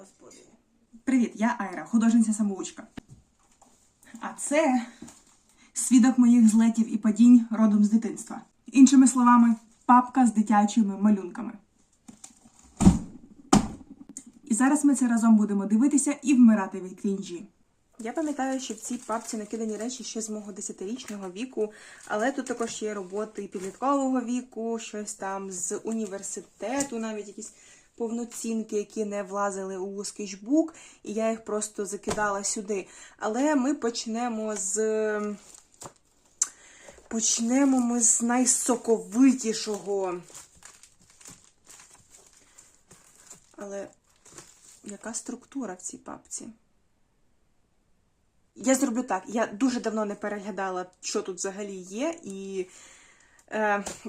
господи. Привіт, я Айра, художниця самоучка. А це свідок моїх злетів і падінь родом з дитинства. Іншими словами, папка з дитячими малюнками. І зараз ми це разом будемо дивитися і вмирати від крінжі. Я пам'ятаю, що в цій папці накидані речі ще з мого 10-річного віку, але тут також є роботи підліткового віку, щось там з університету, навіть якісь повноцінки, які не влазили у скетчбук, і я їх просто закидала сюди. Але ми почнемо з. Почнемо ми з найсоковитішого. Але яка структура в цій папці? Я зроблю так. Я дуже давно не переглядала, що тут взагалі є, і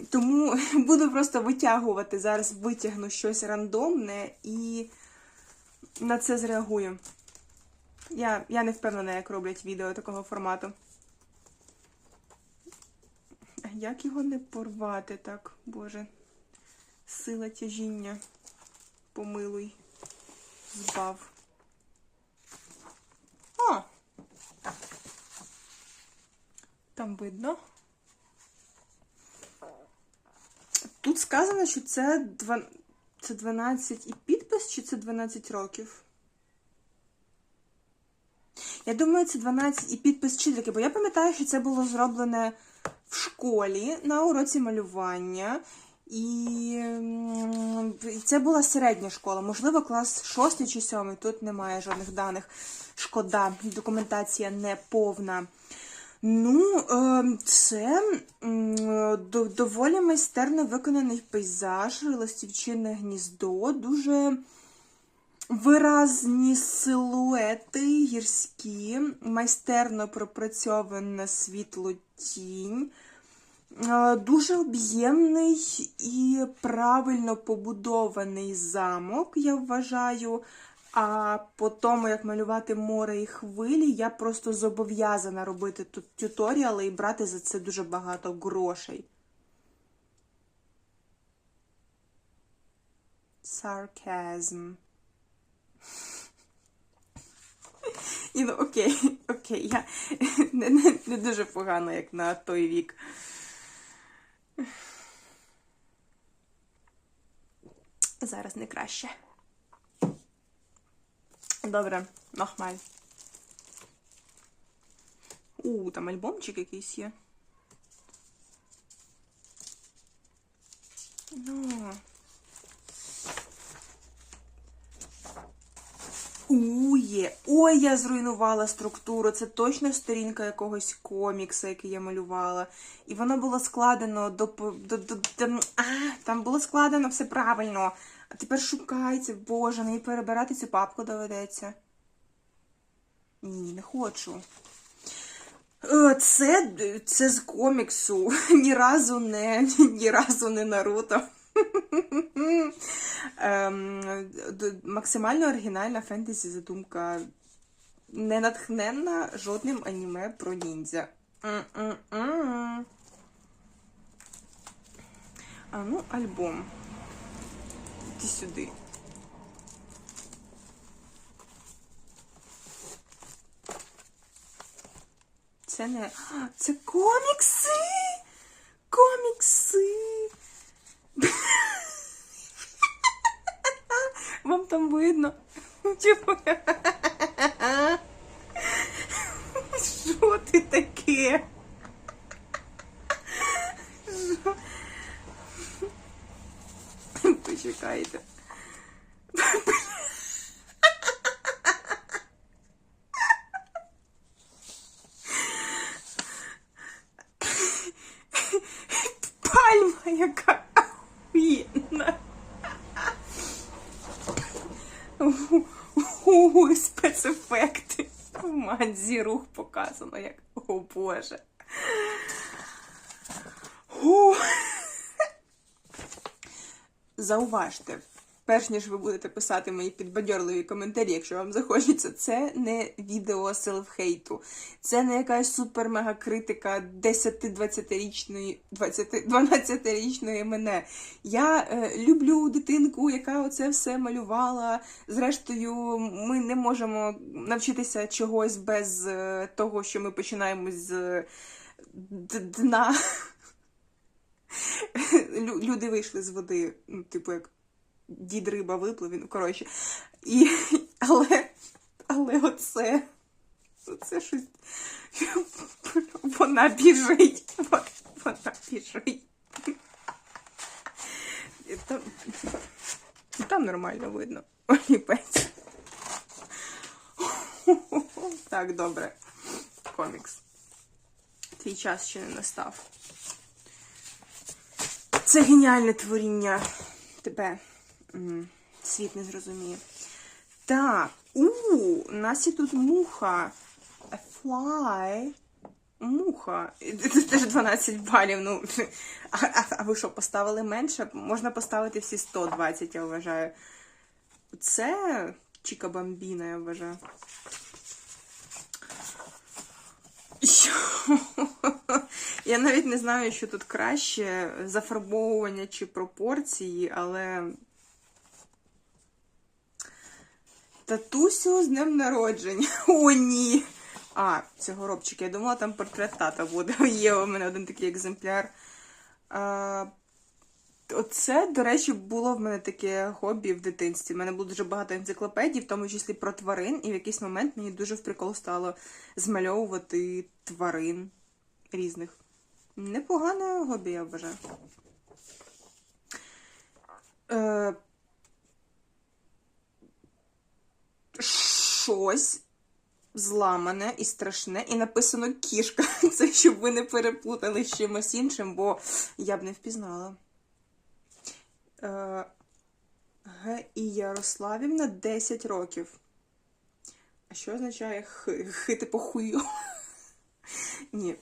тому буду просто витягувати. Зараз витягну щось рандомне і на це зреагую. Я, я не впевнена, як роблять відео такого формату. Як його не порвати так, Боже? Сила тяжіння. Помилуй. Збав. О! Там видно. Тут сказано, що це, два... це 12 і підпис, чи це 12 років? Я думаю, це 12 і підпис вчительки, бо я пам'ятаю, що це було зроблене в школі на уроці малювання. І це була середня школа, можливо, клас 6 чи 7, тут немає жодних даних. Шкода, документація не повна. Ну, е, це доволі майстерно виконаний пейзаж, ластівчине гніздо, дуже виразні силуети гірські, майстерно пропрацьована світло тінь. Е, Дуже об'ємний і правильно побудований замок, я вважаю. А по тому, як малювати море і хвилі, я просто зобов'язана робити тут тюторіали і брати за це дуже багато грошей. Sarcasm. І, ну, окей, окей, я не, не, не дуже погано, як на той вік. Зараз не краще. Добре, нахмаль. У, там альбомчик якийсь є. Ну. У, є. Ой, я зруйнувала структуру. Це точно сторінка якогось комікса, який я малювала. І воно було складено до. до, до, до а, там було складено все правильно. А тепер шукайте, боже, мені перебирати цю папку доведеться. Ні, не хочу. Е, Це, це з коміксу. Ні разу не, ні разу не Наруто. Ем, максимально оригінальна фентезі задумка. Не натхненна жодним аніме про ніндзя. А ну, альбом. Іди сюди. Це не. Це комікси! Комікси! Вам там видно? Типу. Що ти таке? Що? Почекайте. Пальма яка охуєнна. Спецефекти. В манзі рух показано, як. О Боже. У. Зауважте, перш ніж ви будете писати мої підбадьорливі коментарі, якщо вам захочеться, це не відео селф-хейту. Це не якась супер-мега критика 10-20-річної, 12-річної мене. Я е, люблю дитинку, яка оце все малювала. Зрештою, ми не можемо навчитися чогось без е, того, що ми починаємо з е, дна. Лю- Люди вийшли з води, ну, типу, як дід риба виплив, він, коротше. І, але, але оце, оце щось. Вона біжить. Вона біжить. Там, там нормально видно. Оліпець. Так, добре. Комікс. Твій час ще не настав. Це геніальне творіння. Тебе світ не зрозуміє. Так, у, у нас є тут муха. A fly. Муха. Це теж 12 балів. Ну, а, а, а ви що, поставили менше? Можна поставити всі 120, я вважаю. Це Чіка Бамбіна, я вважаю. Я навіть не знаю, що тут краще, зафарбовування чи пропорції, але. Татусю з днем народження. О, ні. А, це горобчик. Я думала, там портрет тата буде. Є у мене один такий екземпляр. А, Оце, до речі, було в мене таке хобі в дитинстві. У мене було дуже багато енциклопедій, в тому числі про тварин, і в якийсь момент мені дуже в прикол стало змальовувати тварин різних. Непогане хобі, я вважаю. Е, щось зламане і страшне, і написано кішка. Це щоб ви не переплутали з чимось іншим, бо я б не впізнала. Е, Г. І Ярославівна 10 років. А що означає х? Х типу хую? Ні.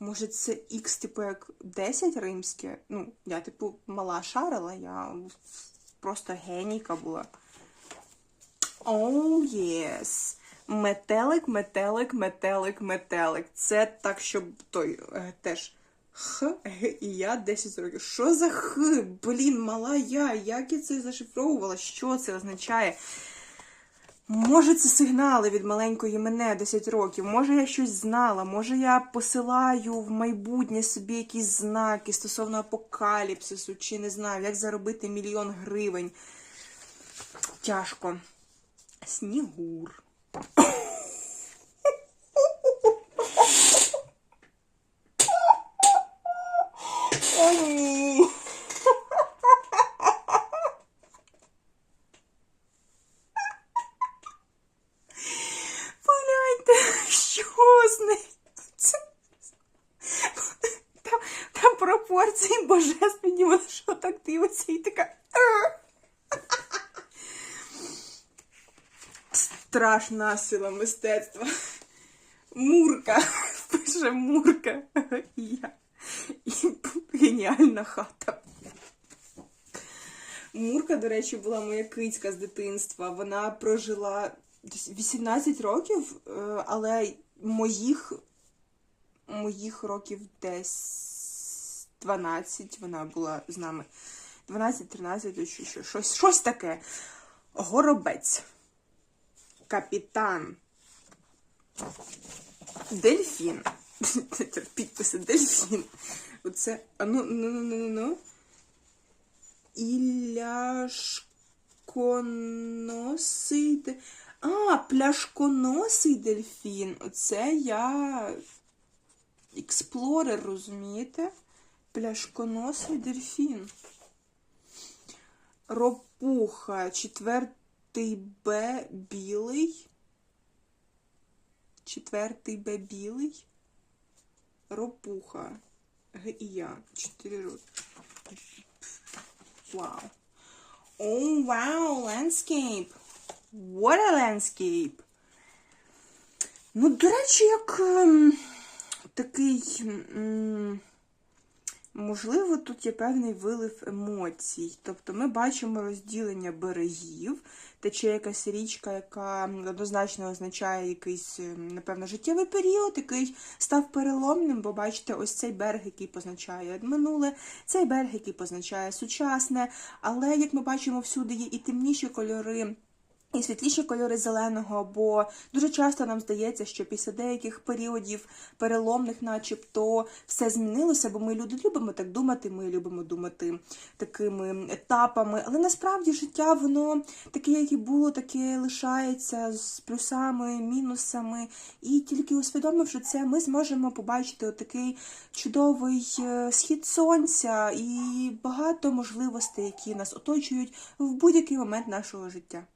Може, це Х, типу, як 10 римське? Ну, я, типу, мала шарила, я просто генійка була. Оу, oh, єс. Метелик, метелик, метелик, метелик. Це так, щоб той е, теж Х, Г і я 10 років. Що за Х? Блін, мала я. Як я це зашифровувала? Що це означає? Може, це сигнали від маленької мене 10 років. Може, я щось знала, може, я посилаю в майбутнє собі якісь знаки стосовно апокаліпсису, чи не знаю, як заробити мільйон гривень. Тяжко. Снігур. О, ні. Погляньте, що з нею? Це... Там, там пропорції божественні, вона що так дивиться і така. Страшна сила мистецтва. Мурка. Пише Мурка. Я. І геніальна хата. Мурка, до речі, була моя кицька з дитинства. Вона прожила 18 років, е, але моїх, моїх років десь 12 вона була з нами. 12-13 чи що, щось, щось таке. Горобець. Капітан. Дельфін. Підписи Дельфін. Оце. А ну, ну, ну, ну, ну, ну. Іляшконосий. А, пляшконосий дельфін. Оце я. Експлорер, розумієте? Пляшконосий дельфін. Ропуха. Четвертий Б білий. Четвертий Б білий. Ропуха. Г і я. Чотири роки. Вау. О, вау, landscape. What a landscape. Ну, до речі, як ем, такий Можливо, тут є певний вилив емоцій. Тобто ми бачимо розділення берегів, тече якась річка, яка однозначно означає якийсь, е, напевно, життєвий період, який став переломним, бо бачите, ось цей берег, який позначає минуле, цей берег, який позначає сучасне. Але як ми бачимо, всюди є і темніші кольори. І світліші кольори зеленого, бо дуже часто нам здається, що після деяких періодів переломних, начебто, все змінилося, бо ми люди любимо так думати, ми любимо думати такими етапами. Але насправді життя воно таке, як і було, таке лишається з плюсами, мінусами. І тільки усвідомивши це, ми зможемо побачити отакий чудовий е, схід сонця і багато можливостей, які нас оточують в будь-який момент нашого життя.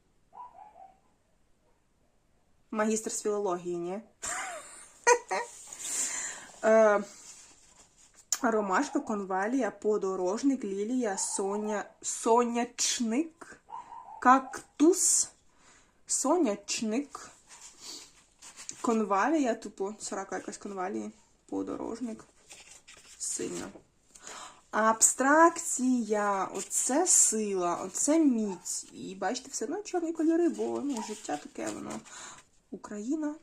Магістр з філології, ні? Е, Ромашка, конвалія, подорожник, лілія, соня, сонячник, кактус, сонячник, конвалія, тупо срака якась конвалії, подорожник. Сильно. Абстракція, оце сила, оце міць. І бачите, все одно чорні кольори, бо ну, життя таке воно. Україна.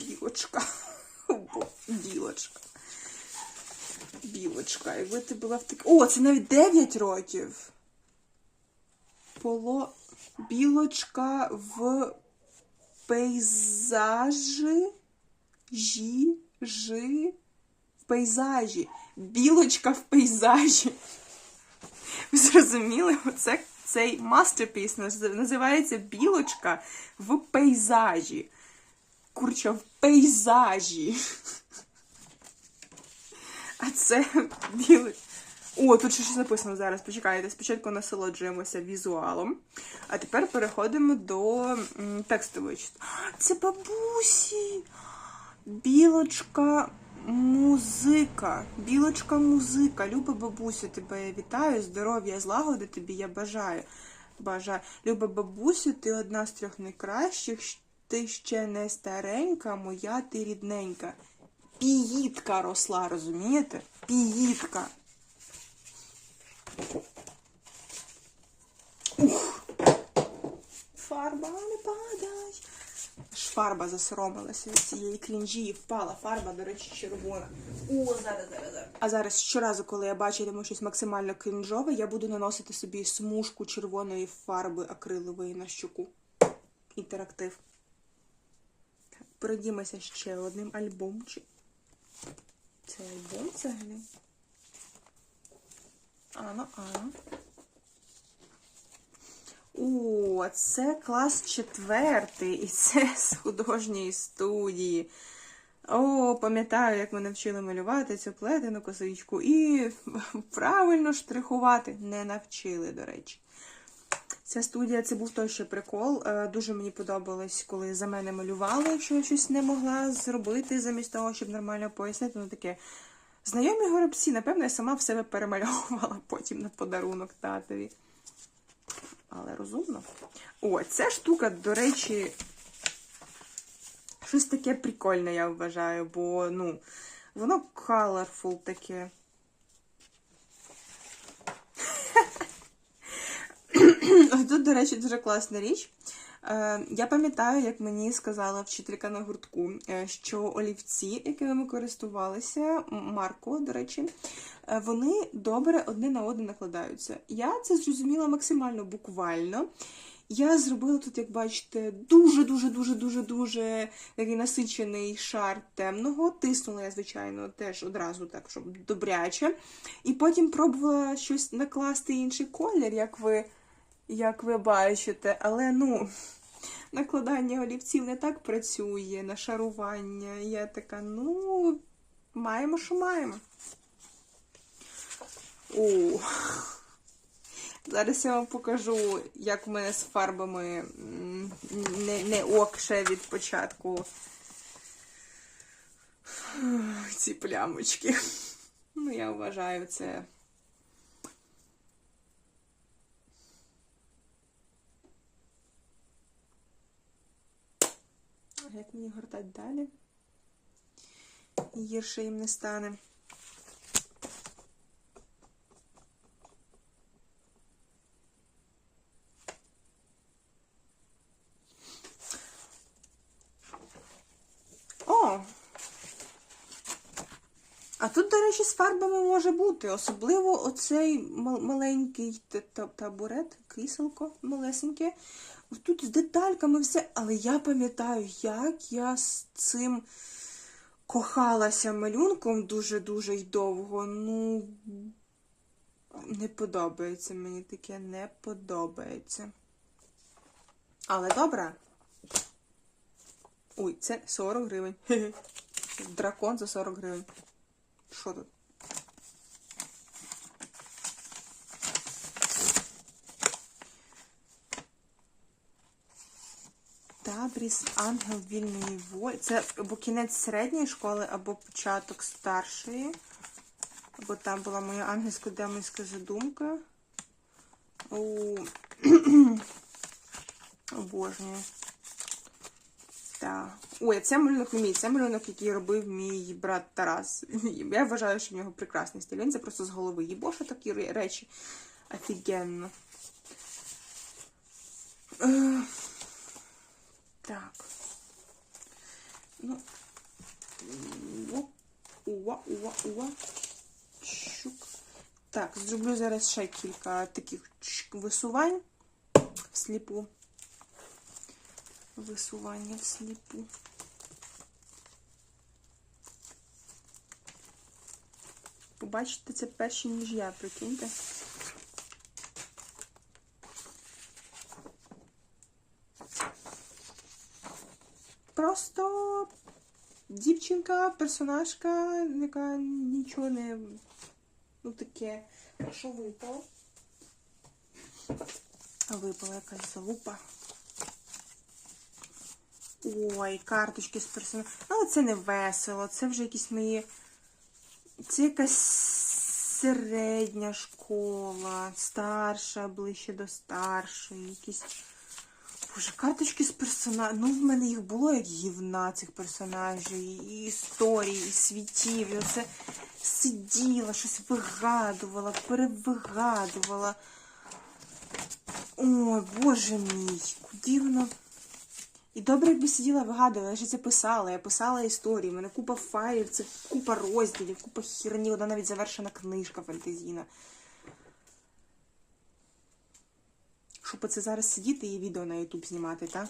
Білочка. Білочка. Білочка. Якби ти була в так. О, це навіть 9 років. Поло. Білочка в пейзажі. Жі. Жи. В пейзажі. Білочка в пейзажі. Ви зрозуміли? Оце цей мастерпіс називається Білочка в пейзажі. Курча в пейзажі. А це білочка. О, тут щось написано зараз. Почекайте, спочатку насолоджуємося візуалом, а тепер переходимо до текстової. Це бабусі! Білочка музика. Білочка музика. Люба бабусю, тебе я вітаю. Здоров'я, злагоди тобі я бажаю. Бажаю. Люба бабусю, ти одна з трьох найкращих. Ти ще не старенька, моя ти рідненька. Піїтка росла, розумієте? Піїтка. Ух. Фарба не падай. Фарба засоромилася від цієї крінжі і впала. Фарба, до речі, червона. О, зараз, зараз, зараз. А зараз щоразу, коли я бачитиму щось максимально крінжове, я буду наносити собі смужку червоної фарби акрилової на щоку. Інтерактив. Пройдімося ще одним альбомчик. Це альбом взагалі. Ано, ано. О, це клас четвертий, і це з художньої студії. О, пам'ятаю, як мене вчили малювати цю плетену косичку і правильно штрихувати. Не навчили, до речі. Ця студія це був той ще прикол. Е, Дуже мені подобалось, коли за мене малювали, якщо я щось не могла зробити замість того, щоб нормально пояснити. Ну таке. Знайомі горобці, напевно, я сама в себе перемальовувала потім на подарунок татові. Але розумно. О, ця штука, до речі, щось таке прикольне, я вважаю, бо, ну, воно colorful таке. Тут, до речі, дуже класна річ. Е, Я пам'ятаю, як мені сказала вчителька на гуртку, е, що олівці, якими ми користувалися, Марко, до речі, е, вони добре одне на одне накладаються. Я це зрозуміла максимально буквально. Я зробила тут, як бачите, дуже-дуже дуже дуже дуже такий насичений шар темного. Тиснула я, звичайно, теж одразу так, щоб добряче. І потім пробувала щось накласти інший колір, як ви, як ви бачите. Але ну, накладання олівців не так працює, нашарування. Я така, ну, маємо, що маємо. О. Зараз я вам покажу, як в мене з фарбами не, не ок від початку. Ці плямочки. Ну, я вважаю це. Як мені гортати далі? Гірше їм не стане. О! А тут, до речі, з фарбами може бути. Особливо оцей маленький та- та- табурет, кріселко малесеньке. Тут з детальками все. Але я пам'ятаю, як я з цим кохалася малюнком дуже-дуже й довго. Ну, не подобається мені таке, не подобається. Але добре. Ой, це 40 гривень. Дракон за 40 гривень. Що тут? Табріс, ангел вільної волі. Це або кінець середньої школи, або початок старшої. Або там була моя ангельсько-демонська задумка. Обожнюю. Так. Ой, це малюнок мій. Це малюнок, який робив мій брат Тарас. Я вважаю, що в нього прекрасний стиль. Це просто з голови. Їбоша такі ре- речі. Офігенно. Е, Так. Ну. Оп. Уа, уа, уа. Щук. Так, зроблю зараз ще кілька таких висувань всліпу. Висування всліпу. Побачите це перші, ніж я, прикиньте. Просто дівчинка, персонажка, яка нічого не. Ну таке. Що випало? Випала якась залупа. Ой, карточки з персонажем. Але це не весело, це вже якісь мої. Це якась середня школа, старша, ближче до старшої. Якісь. Боже, карточки з персонажів. Ну, в мене їх було як гівна цих персонажів, і історій, і світів. І оце сиділа, щось вигадувала, перевигадувала. Ой, боже мій, куди воно. І добре, якби сиділа вигадувала, я ж це писала, я писала історії, в мене купа файлів, це купа розділів, купа херні, одна навіть завершена книжка фантазійна. Щоб оце зараз сидіти і відео на Ютуб знімати, так?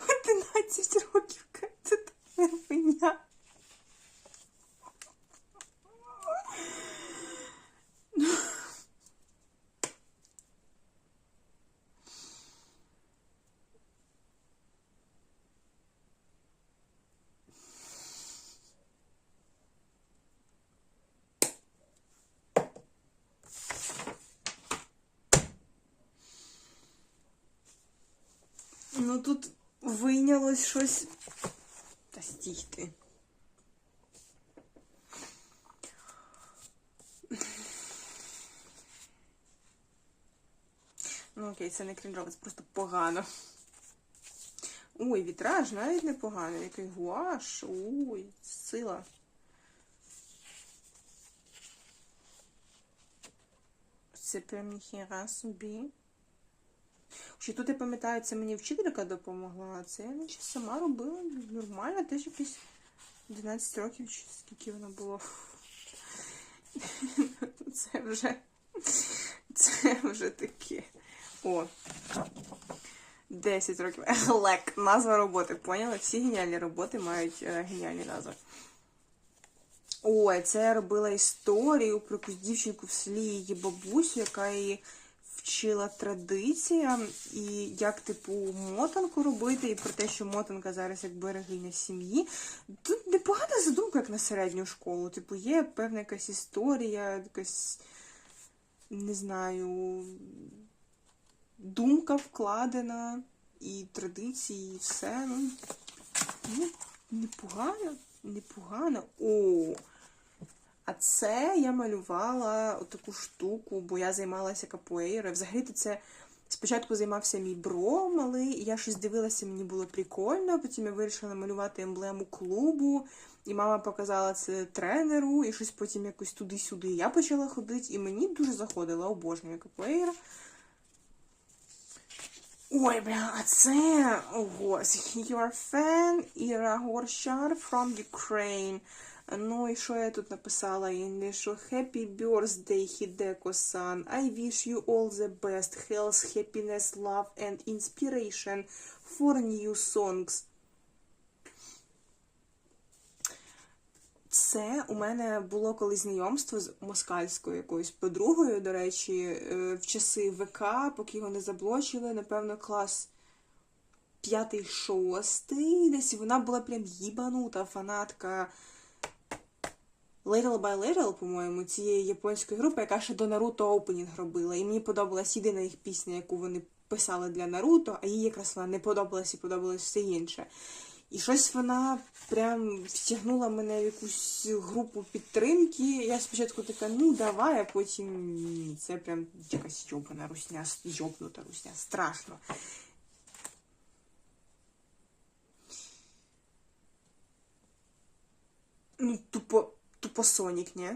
Одинадцять років, це така хуйня. Ну тут вийнялось щось. Та стійте. Ну окей, це не крінжово, це просто погано. Ой, вітраж навіть непогано. Який гуаш. Ой, сила. Це прям ніхіра собі. Ще тут я пам'ятаю, це мені вчителька допомогла, а це я наче сама робила нормально, теж якісь 11 років, чи скільки воно було. Це вже. Це вже таке. О. 10 років. Глек. Назва роботи. Поняли? Всі геніальні роботи мають е, геніальні назви. Ой, це я робила історію про якусь дівчинку в селі її бабусю, яка її вчила традиціям і як, типу, мотанку робити, і про те, що мотанка зараз як берегиня сім'ї. Тут непогана задумка, як на середню школу. Типу, є певна якась історія, якась, не знаю, думка вкладена, і традиції, і все. Ну, ну непогано, непогано. О! А це я малювала таку штуку, бо я займалася капуейрою. Взагалі-то це спочатку займався мій бро малий, і я щось дивилася, мені було прикольно. Потім я вирішила малювати емблему клубу, і мама показала це тренеру, і щось потім якось туди-сюди я почала ходити, і мені дуже заходило, обожнюю капуейра. Ой, бля, а це ого, your fan Іра Горшар from Ukraine. Ну і що я тут написала? Що Happy birthday, Hideko-san. I wish you all the best, health, happiness, love and inspiration for new songs. Це у мене було колись знайомство з москальською якоюсь подругою, до речі, е, в часи ВК, поки його не заблочили, напевно, клас п'ятий, шостий. Десь вона була прям їбанута фанатка Little by Little, по-моєму, цієї японської групи, яка ще до Наруто опенінг робила. І мені подобалась єдина їх пісня, яку вони писали для Наруто, а їй якраз вона не подобалась і подобалось все інше. І щось вона прям втягнула мене в якусь групу підтримки. Я спочатку така, ну давай, а потім ні, це прям якась йобана русня, йобнута русня, страшно. Ну, тупо, тупо Сонік, ні?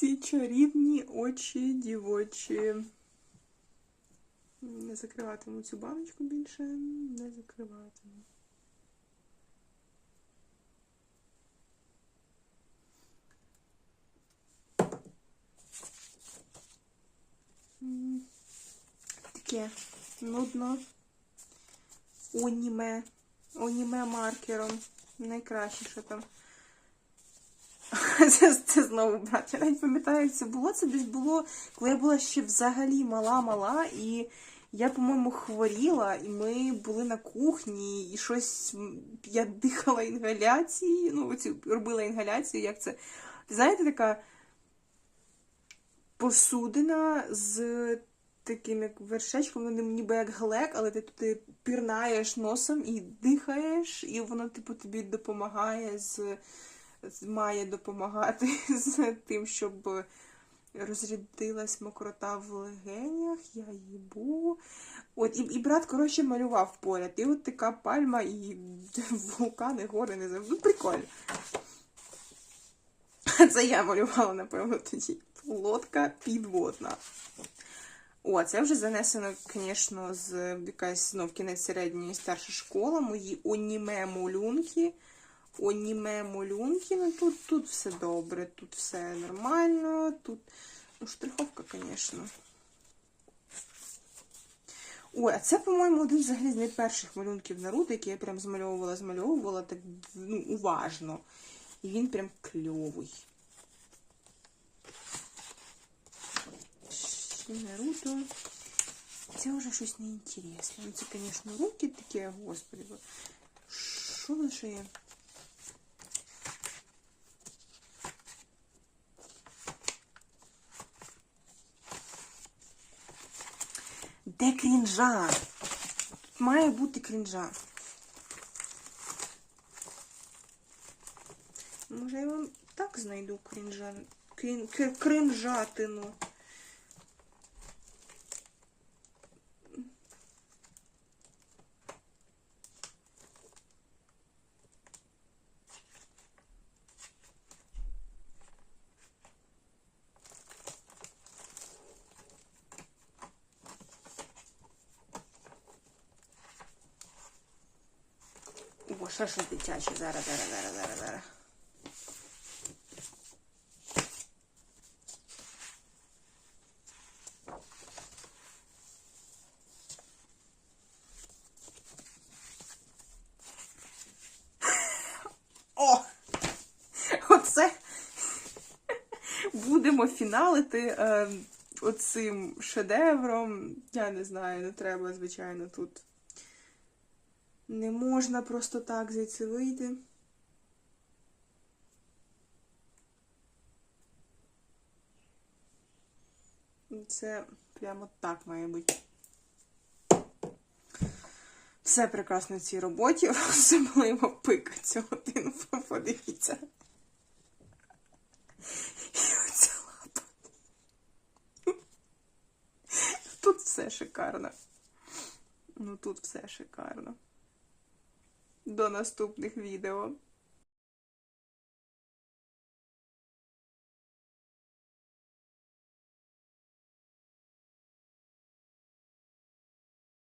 Ці чарівні очі дівочі. Не закриватиму цю баночку більше, не закриватиму. Таке нудно. Оніме. Оніме маркером. Найкраще, що там. Це, це знову брат. Я навіть пам'ятаю, як це було. Це десь було, коли я була ще взагалі мала-мала, і я, по-моєму, хворіла, і ми були на кухні, і щось я дихала інгаляції, ну, оці, робила інгаляцію, як це. Знаєте, така посудина з таким як вершечком, ну, ніби як глек, але ти туди пірнаєш носом і дихаєш, і воно, типу, тобі допомагає з має допомагати з тим, щоб розрядилась мокрота в легенях, я їбу. От, і, і брат, коротше, малював поряд. І от така пальма, і вулкани, гори, не знаю. Ну, прикольно. Це я малювала, напевно, тоді. Лодка підводна. О, це вже занесено, звісно, з якась знов кінець середньої старша школа. Мої оніме малюнки. Оніме малюнки. Ну тут, тут все добре, тут все нормально. Тут ну, штриховка, звісно. Ой, а це, по-моєму, один взагалі з найперших малюнків Наруто, який я прям змальовувала, змальовувала так ну, уважно. І він прям кльовий. Ще Наруто. Це вже щось неінтересне. Ну, це, звісно, руки такі, господи. Що лише є? Де крінжа? Тут має бути крінжа. Може, я вам так знайду крінжа. Крін... кр- Шашлик дитячий. Зараз, зараз, зараз, зараз, зараз. О! Оце будемо фіналити е, оцим шедевром. Я не знаю, не треба, звичайно, тут. Не можна просто так звідси вийти. Це прямо так має бути. Все прекрасно в цій роботі, особливо пика цього один, подивіться. І оця лапа. Тут все шикарно. Ну тут все шикарно. До наступних відео.